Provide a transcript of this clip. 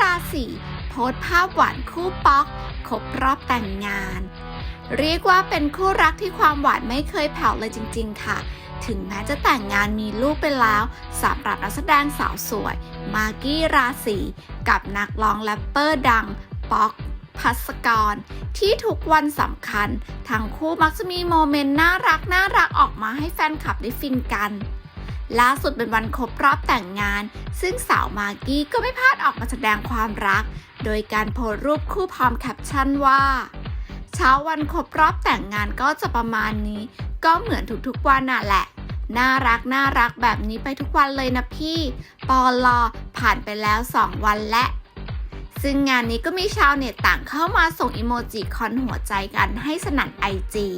ราศีโพสภาพหวานคู่ป๊อกครบรอบแต่งงาน เรียกว่าเป็นคู่รักที่ความหวานไม่เคยแผ่วเลยจริง ๆ ค่ะ ถึงแม้จะแต่งงานมีลูกไปแล้วสำหรับนักแสดงสาวสวย มากกี้ราศีกับนักร้องแรปเปอร์ดังป๊อกพัสกร ที่ทุกวันสำคัญ ทั้งคู่มักจะมีโมเมนต์น่ารักน่ารักออกมาให้แฟนคลับได้ฟินกัน ล่าสุดเป็นวันครบรอบแต่งงาน ซึ่งสาวมากกี้ก็ไม่พลาดออกมาแสดงความรัก โดยการโพสรูปคู่พร้อมแคปชั่นว่า เช้าวันครบรอบแต่งงานก็จะประมาณนี้ ก็เหมือนทุกๆวันน่ะแหละ น่ารักน่ารักแบบนี้ไปทุกวันเลยนะพี่ ปอลอผ่านไปแล้ว 2 วันและ ซึ่งงานนี้ก็มีชาวเน็ตต่างเข้ามาส่งอิโมจิคอนหัวใจกันให้สนั่นไอจี